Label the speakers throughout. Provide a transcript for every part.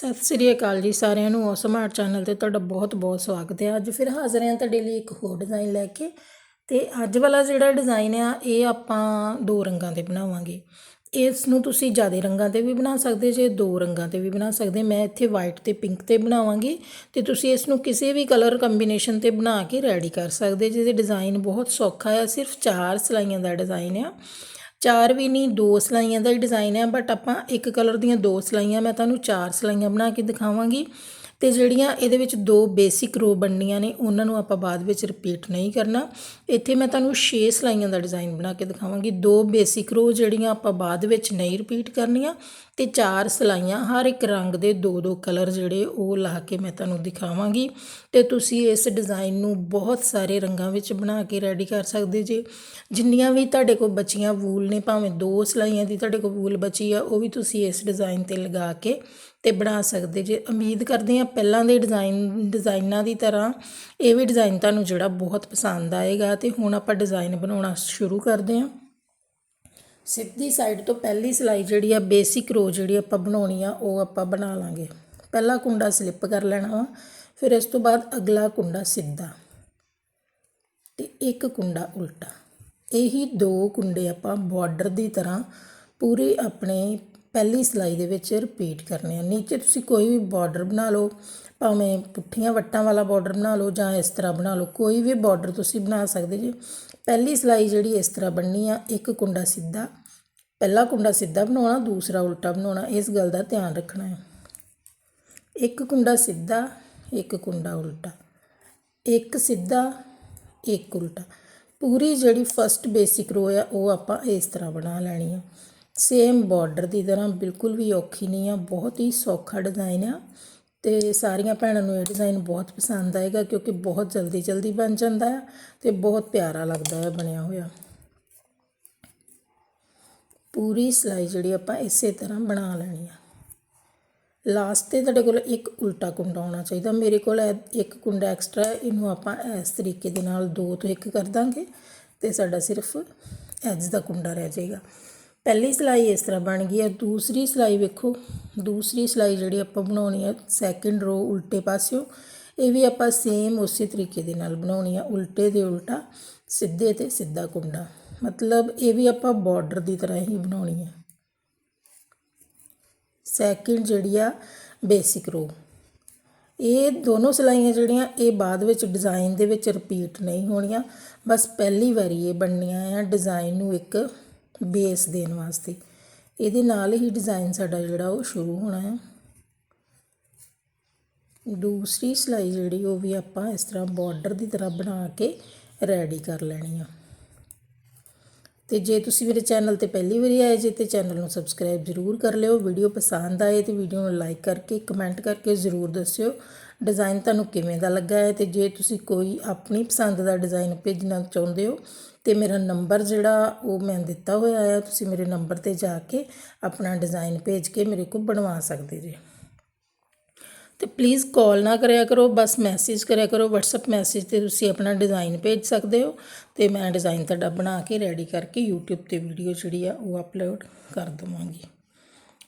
Speaker 1: ਸਤਿ ਸ੍ਰੀ ਅਕਾਲ ਜੀ ਸਾਰਿਆਂ ਨੂੰ ਔਸਮ ਆਰਟ ਚੈਨਲ ਤੇ ਤੁਹਾਡਾ ਬਹੁਤ-ਬਹੁਤ ਸਵਾਗਤ ਹੈ। ਅੱਜ ਫਿਰ ਹਾਜ਼ਰ ਹਾਂ ਤੁਹਾਡੇ ਲਈ ਇੱਕ ਹੋਰ ਡਿਜ਼ਾਈਨ ਲੈ ਕੇ ਤੇ ਅੱਜ ਵਾਲਾ ਜਿਹੜਾ ਡਿਜ਼ਾਈਨ ਆ, ਇਹ ਆਪਾਂ ਦੋ ਰੰਗਾਂ ਦੇ ਬਣਾਵਾਂਗੇ। ਇਸ ਨੂੰ ਤੁਸੀਂ ਜ਼ਿਆਦਾ ਰੰਗਾਂ ਤੇ ਵੀ ਬਣਾ ਸਕਦੇ ਜੇ, ਦੋ ਰੰਗਾਂ ਤੇ ਵੀ ਬਣਾ ਸਕਦੇ। ਮੈਂ ਇੱਥੇ ਵਾਈਟ ਤੇ ਪਿੰਕ ਤੇ ਬਣਾਵਾਂਗੀ ਤੇ ਤੁਸੀਂ ਇਸ ਨੂੰ ਕਿਸੇ ਵੀ ਕਲਰ ਕੰਬੀਨੇਸ਼ਨ ਤੇ ਬਣਾ ਕੇ ਰੈਡੀ ਕਰ ਸਕਦੇ ਜਿਹਦੇ ਡਿਜ਼ਾਈਨ ਬਹੁਤ ਸੌਖਾ ਹੈ ਸਿਰਫ ਚਾਰ ਸਲਾਈਆਂ ਦਾ ਡਿਜ਼ਾਈਨ ਆ। ਚਾਰ ਵੀ ਨਹੀਂ, ਦੋ ਸਲਾਈਆਂ ਦਾ ਹੀ ਡਿਜ਼ਾਈਨ ਹੈ ਬਟ ਆਪਾਂ ਇੱਕ ਕਲਰ ਦੀਆਂ ਦੋ ਸਲਾਈਆਂ, ਮੈਂ ਤੁਹਾਨੂੰ ਚਾਰ ਸਲਾਈਆਂ ਬਣਾ ਕੇ ਦਿਖਾਵਾਂਗੀ। ਤੇ ਜਿਹੜੀਆਂ ਇਹਦੇ ਵਿੱਚ ਦੋ ਬੇਸਿਕ ਰੋ ਬਣਨੀਆਂ ਨੇ, ਉਹਨਾਂ ਨੂੰ ਆਪਾਂ ਬਾਅਦ ਵਿੱਚ ਰਿਪੀਟ ਨਹੀਂ ਕਰਨਾ। ਇੱਥੇ ਮੈਂ ਤੁਹਾਨੂੰ 6 ਸਲਾਈਆਂ ਦਾ ਡਿਜ਼ਾਈਨ ਬਣਾ ਕੇ ਦਿਖਾਵਾਂਗੀ। ਦੋ ਬੇਸਿਕ ਰੋ ਜਿਹੜੀਆਂ ਆਪਾਂ ਬਾਅਦ ਵਿੱਚ ਨਹੀਂ ਰਿਪੀਟ ਕਰਨੀਆਂ ਤੇ ਚਾਰ ਸਲਾਈਆਂ, ਹਰ ਇੱਕ ਰੰਗ ਦੇ ਦੋ ਦੋ ਕਲਰ ਜਿਹੜੇ ਉਹ ਲਾ ਕੇ ਮੈਂ ਤੁਹਾਨੂੰ ਦਿਖਾਵਾਂਗੀ। ਤੇ ਤੁਸੀਂ ਇਸ ਡਿਜ਼ਾਈਨ ਨੂੰ ਬਹੁਤ ਸਾਰੇ ਰੰਗਾਂ ਵਿੱਚ ਬਣਾ ਕੇ ਰੈਡੀ ਕਰ ਸਕਦੇ ਜੇ। ਜਿੰਨੀਆਂ ਵੀ ਤੁਹਾਡੇ ਕੋਲ ਬਚੀਆਂ ਵੂਲ ਨੇ, ਭਾਵੇਂ ਦੋ ਸਲਾਈਆਂ ਦੀ ਤੁਹਾਡੇ ਕੋਲ ਵੂਲ ਬਚੀ ਆ, ਉਹ ਵੀ ਤੁਸੀਂ ਇਸ ਡਿਜ਼ਾਈਨ ਤੇ ਲਗਾ ਕੇ ਤੇ ਬਣਾ ਸਕਦੇ। ਜੇ ਉਮੀਦ ਕਰਦੇ ਹਾਂ ਪਹਿਲਾਂ ਦੇ ਡਿਜ਼ਾਈਨ ਡਿਜ਼ਾਈਨਾਂ ਦੀ ਤਰ੍ਹਾਂ ਇਹ ਵੀ ਡਿਜ਼ਾਈਨ ਤੁਹਾਨੂੰ ਜਿਹੜਾ ਬਹੁਤ ਪਸੰਦ ਆਏਗਾ ਅਤੇ ਹੁਣ ਆਪਾਂ ਡਿਜ਼ਾਈਨ ਬਣਾਉਣਾ ਸ਼ੁਰੂ ਕਰਦੇ ਹਾਂ। ਸਿੱਧੀ ਸਾਈਡ ਤੋਂ ਪਹਿਲੀ ਸਿਲਾਈ ਜਿਹੜੀ ਆ, ਬੇਸਿਕ ਰੋ ਜਿਹੜੀ ਆਪਾਂ ਬਣਾਉਣੀ ਆ, ਉਹ ਆਪਾਂ ਬਣਾ ਲਾਂਗੇ। ਪਹਿਲਾ ਕੁੰਡਾ ਸਲਿੱਪ ਕਰ ਲੈਣਾ ਵਾ, ਫਿਰ ਇਸ ਤੋਂ ਬਾਅਦ ਅਗਲਾ ਕੁੰਡਾ ਸਿੱਧਾ ਤੇ ਇੱਕ ਕੁੰਡਾ ਉਲਟਾ। ਇਹੀ ਦੋ ਕੁੰਡੇ ਆਪਾਂ ਬਾਰਡਰ ਦੀ ਤਰ੍ਹਾਂ ਪੂਰੇ ਆਪਣੇ ਪਹਿਲੀ ਸਿਲਾਈ ਦੇ ਵਿੱਚ ਰਿਪੀਟ ਕਰਨੇ ਆ। ਨੀਚੇ ਤੁਸੀਂ ਕੋਈ ਵੀ ਬਾਰਡਰ ਬਣਾ ਲਓ, ਭਾਵੇਂ ਪੁੱਠੀਆਂ ਵੱਟਾਂ ਵਾਲਾ ਬਾਰਡਰ ਬਣਾ ਲਓ ਜਾਂ ਇਸ ਤਰ੍ਹਾਂ ਬਣਾ ਲਓ, ਕੋਈ ਵੀ ਬਾਰਡਰ ਤੁਸੀਂ ਬਣਾ ਸਕਦੇ ਜੀ। ਪਹਿਲੀ ਸਿਲਾਈ ਜਿਹੜੀ ਇਸ ਤਰ੍ਹਾਂ ਬਣਨੀ ਆ, ਇੱਕ ਕੁੰਡਾ ਸਿੱਧਾ, ਪਹਿਲਾ ਕੁੰਡਾ ਸਿੱਧਾ ਬਣਾਉਣਾ, ਦੂਸਰਾ ਉਲਟਾ ਬਣਾਉਣਾ, ਇਸ ਗੱਲ ਦਾ ਧਿਆਨ ਰੱਖਣਾ ਹੈ ਇੱਕ ਕੁੰਡਾ ਸਿੱਧਾ, ਇੱਕ ਕੁੰਡਾ ਉਲਟਾ, ਇੱਕ ਸਿੱਧਾ, ਇੱਕ ਉਲਟਾ। ਪੂਰੀ ਜਿਹੜੀ ਫਸਟ ਬੇਸਿਕ ਰੋ ਆ, ਉਹ ਆਪਾਂ ਇਸ ਤਰ੍ਹਾਂ ਬਣਾ ਲੈਣੀ ਆ। ਸੇਮ ਬਾਰਡਰ ਦੀ ਤਰ੍ਹਾਂ ਬਿਲਕੁਲ ਵੀ ਔਖੀ ਨਹੀਂ ਆ, ਬਹੁਤ ਹੀ ਸੌਖਾ ਡਿਜ਼ਾਈਨ ਆ ਤੇ ਸਾਰੀਆਂ ਭੈਣਾਂ ਨੂੰ ਇਹ ਡਿਜ਼ਾਈਨ ਬਹੁਤ ਪਸੰਦ ਆਏਗਾ ਕਿਉਂਕਿ ਬਹੁਤ ਜਲਦੀ ਜਲਦੀ ਬਣ ਜਾਂਦਾ ਹੈ ਤੇ ਬਹੁਤ ਪਿਆਰਾ ਲੱਗਦਾ ਹੈ ਬਣਿਆ ਹੋਇਆ। ਪੂਰੀ ਸਲਾਈ ਜਿਹੜੀ ਆਪਾਂ ਇਸੇ ਤਰ੍ਹਾਂ ਬਣਾ ਲੈਣੀ ਆ। ਲਾਸਟ ਤੇ ਤੁਹਾਡੇ ਕੋਲ ਇੱਕ ਉਲਟਾ ਕੁੰਡਾ ਹੋਣਾ ਚਾਹੀਦਾ, ਮੇਰੇ ਕੋਲ ਇੱਕ ਕੁੰਡਾ ਐਕਸਟਰਾ ਇਹਨੂੰ ਆਪਾਂ ਇਸ ਤਰੀਕੇ ਦੇ ਨਾਲ ਦੋ ਤੋਂ ਇੱਕ ਕਰ ਦਾਂਗੇ ਤੇ ਸਾਡਾ ਸਿਰਫ ਐਜ ਦਾ ਕੁੰਡਾ ਰਹਿ ਜਾਏਗਾ। ਪਹਿਲੀ ਸਿਲਾਈ ਇਸ ਤਰ੍ਹਾਂ ਬਣ ਗਈ ਹੈ। ਦੂਸਰੀ ਸਿਲਾਈ ਵੇਖੋ। ਦੂਸਰੀ ਸਿਲਾਈ ਜਿਹੜੀ ਆਪਾਂ ਬਣਾਉਣੀ ਹੈ ਸੈਕਿੰਡ ਰੋ ਉਲਟੇ ਪਾਸਿਓ। ਇਹ ਵੀ ਆਪਾਂ ਸੇਮ ਉਸੇ ਤਰੀਕੇ ਦੇ ਨਾਲ ਬਣਾਉਣੀ ਆ ਉਲਟੇ ਦੇ ਉਲਟਾ, ਸਿੱਧੇ ਤੇ ਸਿੱਧਾ ਕੁੰਡਾ। ਮਤਲਬ ਇਹ ਵੀ ਆਪਾਂ ਬਾਰਡਰ ਦੀ ਤਰ੍ਹਾਂ ਹੀ ਬਣਾਉਣੀ ਹੈ। ਸੈਕਿੰਡ ਜਿਹੜੀ ਆ ਬੇਸਿਕ ਰੋ ਇਹ ਦੋਨੋਂ ਸਿਲਾਈਆਂ ਜਿਹੜੀਆਂ, ਇਹ ਬਾਅਦ ਵਿੱਚ ਡਿਜ਼ਾਈਨ ਦੇ ਵਿੱਚ ਰਿਪੀਟ ਨਹੀਂ ਹੋਣੀਆਂ। ਬਸ ਪਹਿਲੀ ਵਾਰੀ ਇਹ ਬਣਨੀਆਂ ਆ। ਡਿਜ਼ਾਈਨ ਨੂੰ ਇੱਕ ਬੇਸ ਦੇਣ ਵਾਸਤੇ। ਇਹਦੇ ਨਾਲ ਹੀ ਡਿਜ਼ਾਈਨ ਸਾਡਾ ਜਿਹੜਾ ਉਹ ਸ਼ੁਰੂ ਹੋਣਾ ਹੈ। ਦੂਸਰੀ ਸਲਾਈ ਜਿਹੜੀ ਉਹ ਵੀ ਆਪਾਂ ਇਸ ਤਰ੍ਹਾਂ ਬਾਰਡਰ ਦੀ ਤਰ੍ਹਾਂ ਬਣਾ ਕੇ ਰੈਡੀ ਕਰ ਲੈਣੀ ਆ। ਤੇ ਜੇ ਤੁਸੀਂ ਮੇਰੇ ਚੈਨਲ ਤੇ ਪਹਿਲੀ ਵਾਰੀ ਆਏ ਜੇ ਤੇ ਚੈਨਲ ਨੂੰ ਸਬਸਕ੍ਰਾਈਬ ਜ਼ਰੂਰ ਕਰ ਲਿਓ। ਵੀਡੀਓ ਪਸੰਦ ਆਏ ਤੇ ਵੀਡੀਓ ਨੂੰ ਲਾਈਕ ਕਰਕੇ ਕਮੈਂਟ ਕਰਕੇ ਜ਼ਰੂਰ ਦੱਸਿਓ। ਡਿਜ਼ਾਈਨ ਤੁਹਾਨੂੰ ਕਿਵੇਂ ਦਾ ਲੱਗਾ ਹੈ ਤੇ ਜੇ ਤੁਸੀਂ ਕੋਈ ਆਪਣੀ ਪਸੰਦ ਦਾ ਡਿਜ਼ਾਈਨ ਭੇਜਣਾ ਚਾਹੁੰਦੇ ਹੋ ਤੇ ਮੇਰਾ ਨੰਬਰ ਜਿਹੜਾ ਉਹ ਮੈਂ ਦਿੱਤਾ ਹੋਇਆ ਹੈ ਤੁਸੀਂ ਮੇਰੇ ਨੰਬਰ ਤੇ ਜਾ ਕੇ ਆਪਣਾ ਡਿਜ਼ਾਈਨ ਭੇਜ ਕੇ ਮੇਰੇ ਕੋਲ ਬਣਵਾ ਸਕਦੇ ਜੀ। ਤੇ ਪਲੀਜ਼ ਕਾਲ ਨਾ ਕਰਿਆ ਕਰੋ, ਬਸ ਮੈਸੇਜ ਕਰਿਆ ਕਰੋ, WhatsApp ਮੈਸੇਜ ਤੇ ਤੁਸੀਂ ਆਪਣਾ ਡਿਜ਼ਾਈਨ ਭੇਜ ਸਕਦੇ ਹੋ ਤੇ ਮੈਂ ਡਿਜ਼ਾਈਨ ਤੁਹਾਡਾ ਬਣਾ ਕੇ ਰੈਡੀ ਕਰਕੇ YouTube ਤੇ ਵੀਡੀਓ ਜਿਹੜੀ ਆ ਉਹ ਅਪਲੋਡ ਕਰ ਦਵਾਂਗੀ।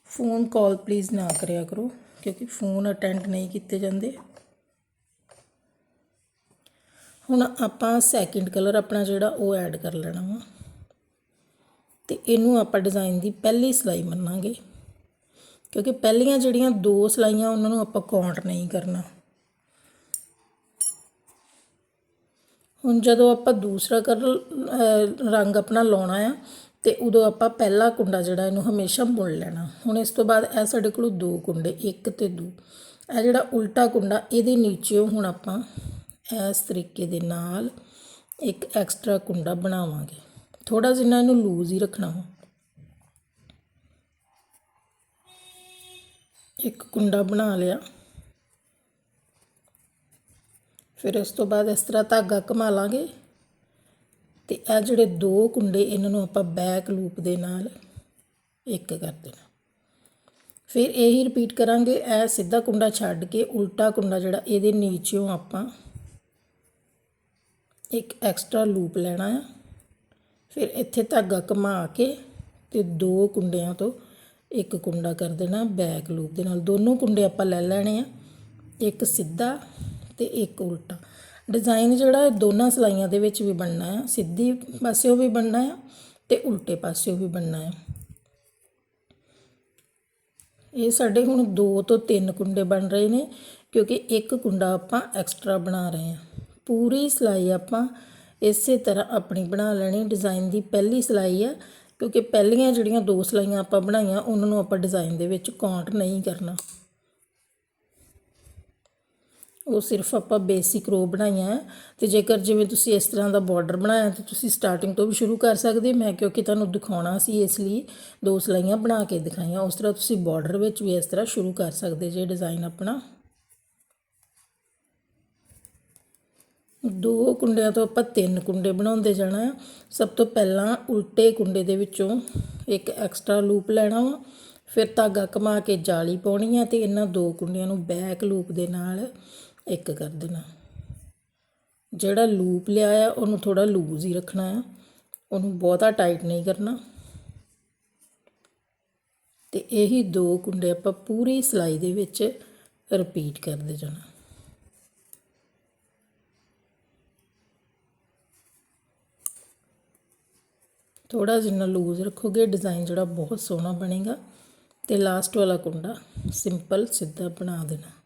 Speaker 1: ਫੋਨ ਕਾਲ ਪਲੀਜ਼ ਨਾ ਕਰਿਆ ਕਰੋ। ਕਿਉਂਕਿ ਫੋਨ ਅਟੈਂਡ ਨਹੀਂ ਕੀਤੇ ਜਾਂਦੇ। ਹੁਣ ਆਪਾਂ ਸੈਕਿੰਡ ਕਲਰ ਆਪਣਾ ਜਿਹੜਾ ਉਹ ਐਡ ਕਰ ਲੈਣਾ ਵਾ। ਤੇ ਇਹਨੂੰ ਆਪਾਂ ਡਿਜ਼ਾਈਨ ਦੀ ਪਹਿਲੀ ਸਲਾਈ ਮੰਨਾਂਗੇ। ਕਿਉਂਕਿ ਪਹਿਲੀਆਂ ਜਿਹੜੀਆਂ ਦੋ ਸਲਾਈਆਂ, ਉਹਨਾਂ ਨੂੰ ਆਪਾਂ ਕਾਊਂਟ ਨਹੀਂ ਕਰਨਾ। ਹੁਣ ਜਦੋਂ ਆਪਾਂ ਦੂਸਰਾ ਕਲਰ ਰੰਗ ਆਪਣਾ ਲਾਉਣਾ ਆ ਤੇ ਉਦੋਂ ਆਪਾਂ ਪਹਿਲਾ ਕੁੰਡਾ ਜਿਹੜਾ ਇਹਨੂੰ ਹਮੇਸ਼ਾ ਮੁੜ ਲੈਣਾ। ਹੁਣ ਇਸ ਤੋਂ ਬਾਅਦ ਇਹ ਸਾਡੇ ਕੋਲ ਦੋ ਕੁੰਡੇ, ਇੱਕ ਤੇ ਦੋ। ਇਹ ਜਿਹੜਾ ਉਲਟਾ ਕੁੰਡਾ, ਇਹਦੇ ਨੀਚੇੋਂ ਹੁਣ ਆਪਾਂ ਇਸ ਤਰੀਕੇ ਦੇ ਨਾਲ ਇੱਕ ਐਕਸਟਰਾ ਕੁੰਡਾ ਬਣਾਵਾਂਗੇ। ਥੋੜਾ ਜਿਹਾ ਇਹਨੂੰ ਲੂਜ਼ ਹੀ ਰੱਖਣਾ ਹੋ ਇੱਕ ਕੁੰਡਾ ਬਣਾ ਲਿਆ। ਫਿਰ ਉਸ ਤੋਂ ਬਾਅਦ ਇਸ ਤਰ੍ਹਾਂ ਧਾਗਾ ਘੁਮਾ ਲਾਂਗੇ। ਤੇ ਇਹ ਜਿਹੜੇ ਦੋ ਕੁੰਡੇ, ਇਹਨਾਂ ਨੂੰ ਆਪਾਂ ਬੈਕ ਲੂਪ ਦੇ ਨਾਲ ਇੱਕ ਕਰ ਦੇਣਾ। ਫਿਰ ਇਹੀ ਰਿਪੀਟ ਕਰਾਂਗੇ, ਇਹ ਸਿੱਧਾ ਕੁੰਡਾ ਛੱਡ ਕੇ ਉਲਟਾ ਕੁੰਡਾ ਜਿਹੜਾ ਇਹਦੇ ਨੀਚੇੋਂ ਆਪਾਂ ਇੱਕ ਐਕਸਟਰਾ ਲੂਪ ਲੈਣਾ ਆ। ਫਿਰ ਇੱਥੇ ਧਾਗਾ ਘੁਮਾ ਕੇ ਤੇ ਦੋ ਕੁੰਡਿਆਂ ਤੋਂ ਇੱਕ ਕੁੰਡਾ ਕਰ ਦੇਣਾ ਬੈਕ ਲੂਪ ਦੇ ਨਾਲ। ਦੋਨੋਂ ਕੁੰਡੇ ਆਪਾਂ ਲੈ ਲੈਣੇ ਆ, ਇੱਕ ਸਿੱਧਾ ਤੇ ਇੱਕ ਉਲਟਾ। ਡਿਜ਼ਾਈਨ ਜਿਹੜਾ ਦੋਨਾਂ ਸਲਾਈਆਂ ਦੇ ਵਿੱਚ ਵੀ ਬਣਨਾ ਆ ਸਿੱਧੀ ਪਾਸਿਓਂ ਵੀ ਬਣਨਾ ਆ ਤੇ ਉਲਟੇ ਪਾਸਿਓ ਵੀ ਬਣਨਾ ਆ ਇਹ ਸਾਡੇ ਹੁਣ 2 ਤੋਂ 3 ਕੁੰਡੇ ਬਣ ਰਹੇ ਨੇ, ਕਿਉਂਕਿ ਇੱਕ ਕੁੰਡਾ ਆਪਾਂ ਐਕਸਟਰਾ ਬਣਾ ਰਹੇ ਹਾਂ। ਪੂਰੀ ਸਿਲਾਈ ਆਪਾਂ ਇਸੇ ਤਰ੍ਹਾਂ ਆਪਣੀ ਬਣਾ ਲੈਣੀ। ਡਿਜ਼ਾਈਨ ਦੀ ਪਹਿਲੀ ਸਿਲਾਈ ਆ, ਕਿਉਂਕਿ ਪਹਿਲੀਆਂ ਜਿਹੜੀਆਂ ਦੋ ਸਿਲਾਈਆਂ ਆਪਾਂ ਬਣਾਈਆਂ, ਉਹਨਾਂ ਨੂੰ ਆਪਾਂ ਡਿਜ਼ਾਈਨ ਦੇ ਵਿੱਚ ਕਾਊਂਟ ਨਹੀਂ ਕਰਨਾ। ਉਹ ਸਿਰਫ ਆਪਾਂ ਬੇਸਿਕ ਰੋ ਬਣਾਈਆਂ ਹੈ ਤੇ ਜੇਕਰ ਜਿਵੇਂ ਤੁਸੀਂ ਇਸ ਤਰ੍ਹਾਂ ਦਾ ਬਾਰਡਰ ਬਣਾਇਆ ਤਾਂ ਤੁਸੀਂ ਸਟਾਰਟਿੰਗ ਤੋਂ ਵੀ ਸ਼ੁਰੂ ਕਰ ਸਕਦੇ ਮੈਂ ਕਿਉਂਕਿ ਤੁਹਾਨੂੰ ਦਿਖਾਉਣਾ ਸੀ ਇਸ ਲਈ ਦੋ ਸਲਾਈਆਂ ਬਣਾ ਕੇ ਦਿਖਾਈਆਂ। ਉਸ ਤਰ੍ਹਾਂ ਤੁਸੀਂ ਬਾਰਡਰ ਵਿੱਚ ਵੀ ਇਸ ਤਰ੍ਹਾਂ ਸ਼ੁਰੂ ਕਰ ਸਕਦੇ ਜੇ ਡਿਜ਼ਾਈਨ ਆਪਣਾ। ਦੋ ਕੁੰਡਿਆਂ ਤੋਂ ਆਪਾਂ ਤਿੰਨ ਕੁੰਡੇ ਬਣਾਉਂਦੇ ਜਾਣਾ ਆ ਸਭ ਤੋਂ ਪਹਿਲਾਂ ਉਲਟੇ ਕੁੰਡੇ ਦੇ ਵਿੱਚੋਂ ਇੱਕ ਐਕਸਟਰਾ ਲੂਪ ਲੈਣਾ ਵਾ। ਫਿਰ ਧਾਗਾ ਕਮਾ ਕੇ ਜਾਲੀ ਪਾਉਣੀ ਆ ਤੇ ਇਹਨਾਂ ਦੋ ਕੁੰਡਿਆਂ ਨੂੰ ਬੈਕ ਲੂਪ ਦੇ ਨਾਲ ਇੱਕ ਕਰ ਦੇਣਾ। ਜਿਹੜਾ ਲੂਪ ਲਿਆ ਆ, ਉਹਨੂੰ ਥੋੜਾ ਲੂਜ਼ ਹੀ ਰੱਖਣਾ ਆ। ਉਹਨੂੰ ਬਹੁਤਾ ਟਾਈਟ ਨਹੀਂ ਕਰਨਾ। ਤੇ ਇਹੀ ਦੋ ਕੁੰਡੇ ਆਪਾਂ ਪੂਰੀ ਸਿਲਾਈ ਦੇ ਵਿੱਚ ਰਿਪੀਟ ਕਰਦੇ ਜਾਣਾ। ਥੋੜਾ ਜਿੰਨਾ ਲੂਜ਼ ਰੱਖੋਗੇ ਡਿਜ਼ਾਈਨ ਜਿਹੜਾ ਬਹੁਤ ਸੋਹਣਾ ਬਣੇਗਾ। ਤੇ ਲਾਸਟ ਵਾਲਾ ਕੁੰਡਾ ਸਿੰਪਲ ਸਿੱਧਾ ਬਣਾ ਦੇਣਾ।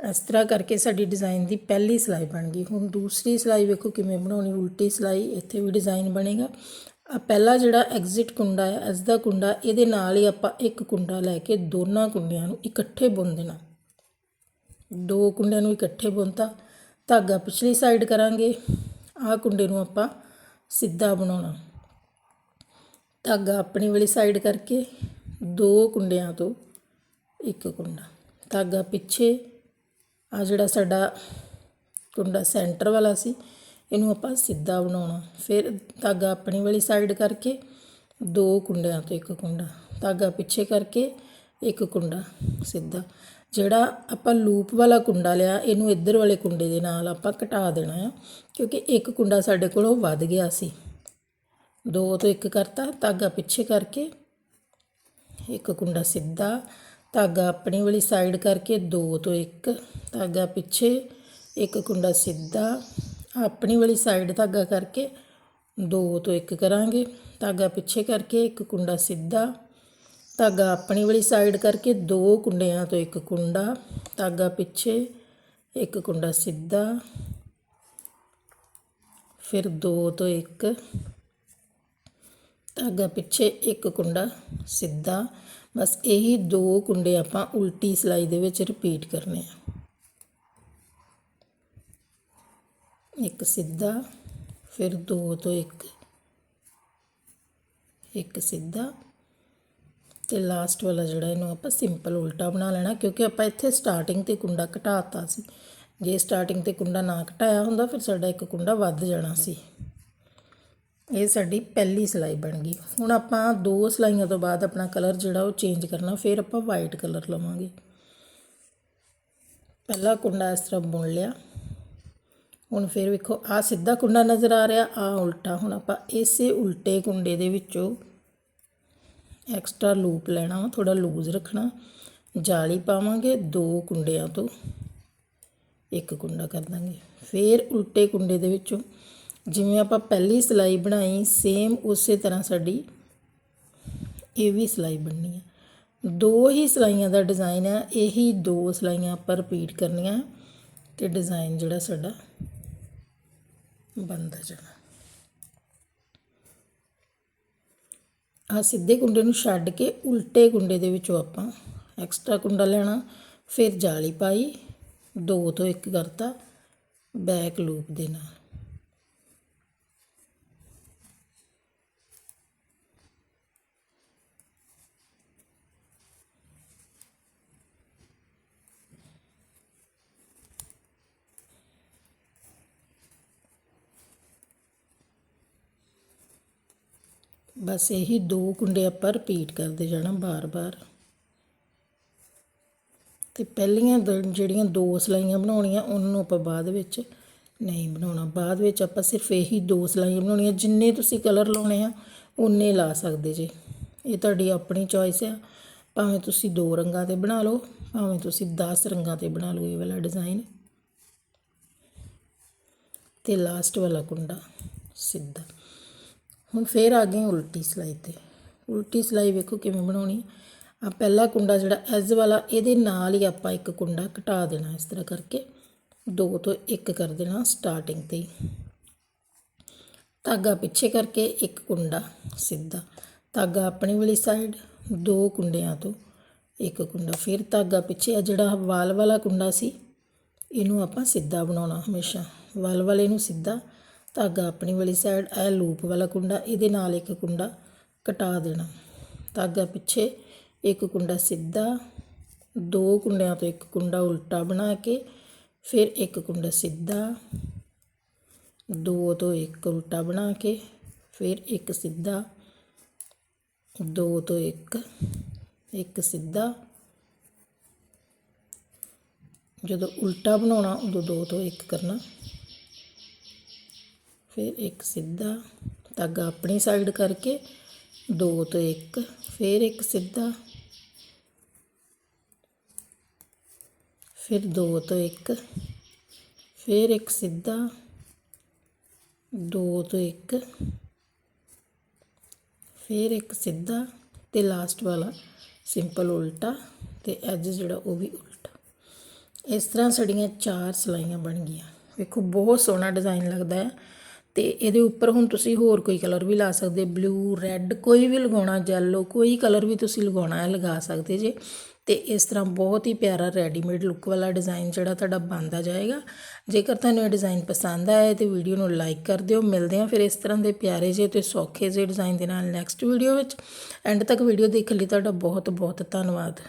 Speaker 1: ਇਸ ਤਰ੍ਹਾਂ ਕਰਕੇ ਸਾਡੀ ਡਿਜ਼ਾਈਨ ਦੀ ਪਹਿਲੀ ਸਿਲਾਈ ਬਣ ਗਈ। ਹੁਣ ਦੂਸਰੀ ਸਿਲਾਈ ਵੇਖੋ ਕਿਵੇਂ ਬਣਾਉਣੀ, ਉਲਟੀ ਸਿਲਾਈ, ਇੱਥੇ ਵੀ ਡਿਜ਼ਾਈਨ ਬਣੇਗਾ। ਆ ਪਹਿਲਾ ਜਿਹੜਾ ਐਗਜ਼ਿਟ ਕੁੰਡਾ ਹੈ, ਇਸ ਦਾ ਕੁੰਡਾ, ਇਹਦੇ ਨਾਲ ਹੀ ਆਪਾਂ ਇੱਕ ਕੁੰਡਾ ਲੈ ਕੇ ਦੋਨਾਂ ਕੁੰਡਿਆਂ ਨੂੰ ਇਕੱਠੇ ਬੁਣ ਦੇਣਾ। ਦੋ ਕੁੰਡਿਆਂ ਨੂੰ ਇਕੱਠੇ ਬੁਣਤਾ, ਧਾਗਾ ਪਿਛਲੀ ਸਾਈਡ ਕਰਾਂਗੇ, ਆਹ ਕੁੰਡੇ ਨੂੰ ਆਪਾਂ ਸਿੱਧਾ ਬਣਾਉਣਾ। ਧਾਗਾ ਆਪਣੀ ਵਾਲੀ ਸਾਈਡ ਕਰਕੇ ਦੋ ਕੁੰਡਿਆਂ ਤੋਂ ਇੱਕ ਕੁੰਡਾ, ਧਾਗਾ ਪਿੱਛੇ ਆ ਜਿਹੜਾ ਸਾਡਾ ਕੁੰਡਾ ਸੈਂਟਰ ਵਾਲਾ ਸੀ, ਇਹਨੂੰ ਆਪਾਂ ਸਿੱਧਾ ਬਣਾਉਣਾ। ਫਿਰ ਧਾਗਾ ਆਪਣੀ ਵਾਲੀ ਸਾਈਡ ਕਰਕੇ ਦੋ ਕੁੰਡਿਆਂ ਤੋਂ ਇੱਕ ਕੁੰਡਾ, ਧਾਗਾ ਪਿੱਛੇ ਕਰਕੇ ਇੱਕ ਕੁੰਡਾ ਸਿੱਧਾ। ਜਿਹੜਾ ਆਪਾਂ ਲੂਪ ਵਾਲਾ ਕੁੰਡਾ ਲਿਆ, ਇਹਨੂੰ ਇੱਧਰ ਵਾਲੇ ਕੁੰਡੇ ਦੇ ਨਾਲ ਆਪਾਂ ਘਟਾ ਦੇਣਾ ਆ, ਕਿਉਂਕਿ ਇੱਕ ਕੁੰਡਾ ਸਾਡੇ ਕੋਲੋਂ ਵੱਧ ਗਿਆ ਸੀ। ਦੋ ਤੋਂ ਇੱਕ ਕਰਤਾ, ਧਾਗਾ ਪਿੱਛੇ ਕਰਕੇ ਇੱਕ ਕੁੰਡਾ ਸਿੱਧਾ ਧਾਗਾ ਆਪਣੀ ਵਾਲੀ ਸਾਈਡ ਕਰਕੇ ਦੋ ਤੋਂ ਇੱਕ ਧਾਗਾ ਪਿੱਛੇ, ਇੱਕ ਕੁੰਡਾ ਸਿੱਧਾ। ਆਪਣੀ ਵਾਲੀ ਸਾਈਡ ਧਾਗਾ ਕਰਕੇ ਦੋ ਤੋਂ ਇੱਕ ਕਰਾਂਗੇ। ਧਾਗਾ ਪਿੱਛੇ ਕਰਕੇ ਇੱਕ ਕੁੰਡਾ ਸਿੱਧਾ। ਧਾਗਾ ਆਪਣੀ ਵਾਲੀ ਸਾਈਡ ਕਰਕੇ ਦੋ ਕੁੰਡਿਆਂ ਤੋਂ ਇੱਕ ਕੁੰਡਾ। ਧਾਗਾ ਪਿੱਛੇ ਇੱਕ ਕੁੰਡਾ ਸਿੱਧਾ। ਫਿਰ ਦੋ ਤੋਂ ਇੱਕ। ਧਾਗਾ ਪਿੱਛੇ ਇੱਕ ਕੁੰਡਾ ਸਿੱਧਾ, ਬਸ ਇਹੀ ਦੋ ਕੁੰਡੇ ਆਪਾਂ ਉਲਟੀ ਸਿਲਾਈ ਦੇ ਵਿੱਚ ਰਿਪੀਟ ਕਰਨੇ ਆ। ਇੱਕ ਸਿੱਧਾ, ਫਿਰ ਦੋ ਤੋਂ ਇੱਕ। ਇੱਕ ਸਿੱਧਾ ਤੇ ਲਾਸਟ ਵਾਲਾ ਜਿਹੜਾ ਇਹਨੂੰ ਆਪਾਂ ਸਿੰਪਲ ਉਲਟਾ ਬਣਾ ਲੈਣਾ, ਕਿਉਂਕਿ ਆਪਾਂ ਇੱਥੇ ਸਟਾਰਟਿੰਗ ਤੇ ਕੁੰਡਾ ਘਟਾਤਾ ਸੀ। ਜੇ ਸਟਾਰਟਿੰਗ ਤੇ ਕੁੰਡਾ ਨਾ ਘਟਾਇਆ ਹੁੰਦਾ, ਫਿਰ ਸਾਡਾ ਇੱਕ ਕੁੰਡਾ ਵੱਧ ਜਾਣਾ ਸੀ। ਇਹ ਸਾਡੀ ਪਹਿਲੀ ਸਿਲਾਈ ਬਣ ਗਈ। ਹੁਣ ਆਪਾਂ ਦੋ ਸਿਲਾਈਆਂ ਤੋਂ ਬਾਅਦ ਆਪਣਾ ਕਲਰ ਜਿਹੜਾ ਉਹ ਚੇਂਜ ਕਰਨਾ, ਫਿਰ ਆਪਾਂ ਵਾਈਟ ਕਲਰ ਲਵਾਂਗੇ। ਪਹਿਲਾ ਕੁੰਡਾ ਇਸ ਤਰ੍ਹਾਂ ਬੁਣ ਲਿਆ। ਹੁਣ ਫਿਰ ਵੇਖੋ ਆ ਸਿੱਧਾ ਕੁੰਡਾ ਨਜ਼ਰ ਆ ਰਿਹਾ ਆ ਉਲਟਾ। ਹੁਣ ਆਪਾਂ ਇਸੇ ਉਲਟੇ ਕੁੰਡੇ ਦੇ ਵਿੱਚੋਂ ਐਕਸਟਰਾ ਲੂਪ ਲੈਣਾ ਥੋੜਾ ਲੂਜ਼ ਰੱਖਣਾ। ਜਾਲੀ ਪਾਵਾਂਗੇ ਦੋ ਕੁੰਡਿਆਂ ਤੋਂ। ਇੱਕ ਕੁੰਡਾ ਕਰ ਦਾਂਗੇ। ਫਿਰ ਉਲਟੇ ਕੁੰਡੇ ਦੇ ਵਿੱਚੋਂ ਜਿਵੇਂ ਆਪਾਂ ਪਹਿਲੀ ਸਿਲਾਈ ਬਣਾਈ ਸੇਮ ਉਸੇ ਤਰ੍ਹਾਂ ਸਾਡੀ, ਇਹ ਵੀ ਸਿਲਾਈ ਬਣਨੀ ਹੈ ਦੋ ਹੀ ਸਿਲਾਈਆਂ ਦਾ ਡਿਜ਼ਾਈਨ ਹੈ ਇਹੀ ਦੋ ਸਿਲਾਈਆਂ ਆਪਾਂ ਰਿਪੀਟ ਕਰਨੀਆਂ ਤੇ ਡਿਜ਼ਾਈਨ ਜਿਹੜਾ ਸਾਡਾ ਬਣਦਾ ਜਾਣਾ। ਆ ਸਿੱਧੇ ਕੁੰਡੇ ਨੂੰ ਛੱਡ ਕੇ ਉਲਟੇ ਕੁੰਡੇ ਦੇ ਵਿੱਚੋਂ ਆਪਾਂ ਐਕਸਟਰਾ ਕੁੰਡਾ ਲੈਣਾ, ਫਿਰ ਜਾਲੀ ਪਾਈ, ਦੋ ਤੋਂ ਇੱਕ ਕਰਤਾ ਬੈਕ ਲੂਪ ਦੇ ਨਾਲ। ਬਸ ਇਹੀ ਦੋ ਕੁੰਡੇ ਆਪਾਂ ਰਿਪੀਟ ਕਰਦੇ ਜਾਣਾ ਬਾਰ-ਬਾਰ। ਤੇ ਪਹਿਲੀਆਂ ਦ- ਜਿਹੜੀਆਂ ਦੋ ਸਲਾਈਆਂ ਬਣਾਉਣੀਆਂ, ਉਹਨਾਂ ਨੂੰ ਆਪਾਂ ਬਾਅਦ ਵਿੱਚ ਨਹੀਂ ਬਣਾਉਣਾ। ਬਾਅਦ ਵਿੱਚ ਆਪਾਂ ਸਿਰਫ ਇਹੀ ਦੋ ਸਲਾਈਆਂ ਬਣਾਉਣੀਆਂ, ਜਿੰਨੇ ਤੁਸੀਂ ਕਲਰ ਲਾਉਣੇ ਆ ਉਨੇ ਲਾ ਸਕਦੇ ਜੇ। ਇਹ ਤੁਹਾਡੀ ਆਪਣੀ ਚੋਇਸ ਆ। ਭਾਵੇਂ ਤੁਸੀਂ ਦੋ ਰੰਗਾਂ ਤੇ ਬਣਾ ਲਓ, ਭਾਵੇਂ ਤੁਸੀਂ 10 ਰੰਗਾਂ ਤੇ ਬਣਾ ਲਓ ਇਹ ਵਾਲਾ ਡਿਜ਼ਾਈਨ ਤੇ ਲਾਸਟ ਵਾਲਾ ਕੁੰਡਾ ਸਿੱਧਾ। ਹੁਣ ਫੇਰ ਆ ਗਏ ਉਲਟੀ ਸਲਾਈ ਤੇ। ਉਲਟੀ ਸਲਾਈ ਵੇਖੋ ਕਿਵੇਂ ਬਣਾਉਣੀ ਆ। ਪਹਿਲਾ ਕੁੰਡਾ ਜਿਹੜਾ ਐਜ਼ ਵਾਲਾ, ਇਹਦੇ ਨਾਲ ਹੀ ਆਪਾਂ ਇੱਕ ਕੁੰਡਾ ਘਟਾ ਦੇਣਾ ਇਸ ਤਰ੍ਹਾਂ ਕਰਕੇ। ਦੋ ਤੋਂ ਇੱਕ ਕਰ ਦੇਣਾ ਸਟਾਰਟਿੰਗ ਤੇ ਹੀ। ਧਾਗਾ ਪਿੱਛੇ ਕਰਕੇ ਇੱਕ ਕੁੰਡਾ ਸਿੱਧਾ। ਧਾਗਾ ਆਪਣੀ ਵਾਲੀ ਸਾਈਡ ਦੋ ਕੁੰਡਿਆਂ ਤੋਂ ਇੱਕ ਕੁੰਡਾ। ਫਿਰ ਧਾਗਾ ਪਿੱਛੇ ਆ ਜਿਹੜਾ ਵਾਲ ਵਾਲਾ ਕੁੰਡਾ ਸੀ, ਇਹਨੂੰ ਆਪਾਂ ਸਿੱਧਾ ਬਣਾਉਣਾ ਹਮੇਸ਼ਾ। ਵਾਲ ਵਾਲੇ ਨੂੰ ਸਿੱਧਾ ਧਾਗਾ ਆਪਣੀ ਵਾਲੀ ਸਾਈਡ ਇਹ ਲੂਪ ਵਾਲਾ ਕੁੰਡਾ, ਇਹਦੇ ਨਾਲ ਇੱਕ ਕੁੰਡਾ ਕਟਾ ਦੇਣਾ। ਧਾਗਾ ਪਿੱਛੇ ਇੱਕ ਕੁੰਡਾ ਸਿੱਧਾ, ਦੋ ਕੁੰਡਿਆਂ ਤੋਂ ਇੱਕ ਕੁੰਡਾ ਉਲਟਾ ਬਣਾ ਕੇ ਫਿਰ ਇੱਕ ਕੁੰਡਾ ਸਿੱਧਾ, ਦੋ ਤੋਂ ਇੱਕ ਉਲਟਾ ਬਣਾ ਕੇ ਫਿਰ ਇੱਕ ਸਿੱਧਾ, ਦੋ ਤੋਂ ਇੱਕ ਇੱਕ ਸਿੱਧਾ। ਜਦੋਂ ਉਲਟਾ ਬਣਾਉਣਾ, ਉਦੋਂ ਦੋ ਤੋਂ ਇੱਕ ਕਰਨਾ। ਫਿਰ ਇੱਕ ਸਿੱਧਾ ਧਾਗਾ ਆਪਣੀ ਸਾਈਡ ਕਰਕੇ, ਦੋ ਤੋਂ ਇੱਕ, ਫਿਰ ਇੱਕ ਸਿੱਧਾ, ਫਿਰ ਦੋ ਤੋਂ ਇੱਕ, ਫਿਰ ਇੱਕ ਸਿੱਧਾ, ਦੋ ਤੋਂ ਇੱਕ, ਫਿਰ ਇੱਕ ਸਿੱਧਾ ਤੇ ਲਾਸਟ ਵਾਲਾ ਸਿੰਪਲ ਉਲਟਾ ਤੇ ਐਜ ਜਿਹੜਾ ਉਹ ਵੀ ਉਲਟਾ। ਇਸ ਤਰ੍ਹਾਂ ਸਾਡੀਆਂ ਚਾਰ ਸਲਾਈਆਂ ਬਣ ਗਈਆਂ। ਵੇਖੋ, ਬਹੁਤ ਸੋਹਣਾ ਡਿਜ਼ਾਈਨ ਲੱਗਦਾ ਹੈ। ਤੇ ਇਹਦੇ ਉੱਪਰ ਹੁਣ ਤੁਸੀਂ ਹੋਰ ਕੋਈ ਕਲਰ ਵੀ ਲਾ ਸਕਦੇ ਬਲੂ ਰੈੱਡ ਕੋਈ ਵੀ ਲਗਾਉਣਾ ਜੈਲੋ ਕੋਈ ਕਲਰ ਵੀ ਤੁਸੀਂ ਲਗਾਉਣਾ ਹੈ, ਲਗਾ ਸਕਦੇ ਜੇ। ਤੇ ਇਸ ਤਰ੍ਹਾਂ ਬਹੁਤ ਹੀ ਪਿਆਰਾ ਰੈਡੀਮੇਡ ਲੁੱਕ ਵਾਲਾ ਡਿਜ਼ਾਈਨ ਜਿਹੜਾ ਤੁਹਾਡਾ ਬਣਦਾ ਜਾਏਗਾ। ਜੇਕਰ ਤੁਹਾਨੂੰ ਇਹ ਡਿਜ਼ਾਈਨ ਪਸੰਦ ਆਇਆ ਤੇ ਵੀਡੀਓ ਨੂੰ ਲਾਈਕ ਕਰ ਦਿਓ। ਮਿਲਦੇ ਹਾਂ ਫਿਰ ਇਸ ਤਰ੍ਹਾਂ ਦੇ ਪਿਆਰੇ ਜਿਹੇ ਤੇ ਸੌਖੇ ਜਿਹੇ ਡਿਜ਼ਾਈਨ ਦੇ ਨਾਲ ਨੈਕਸਟ ਵੀਡੀਓ ਵਿੱਚ। ਐਂਡ ਤੱਕ ਵੀਡੀਓ ਦੇਖਣ ਲਈ ਤੁਹਾਡਾ ਬਹੁਤ ਬਹੁਤ ਧੰਨਵਾਦ।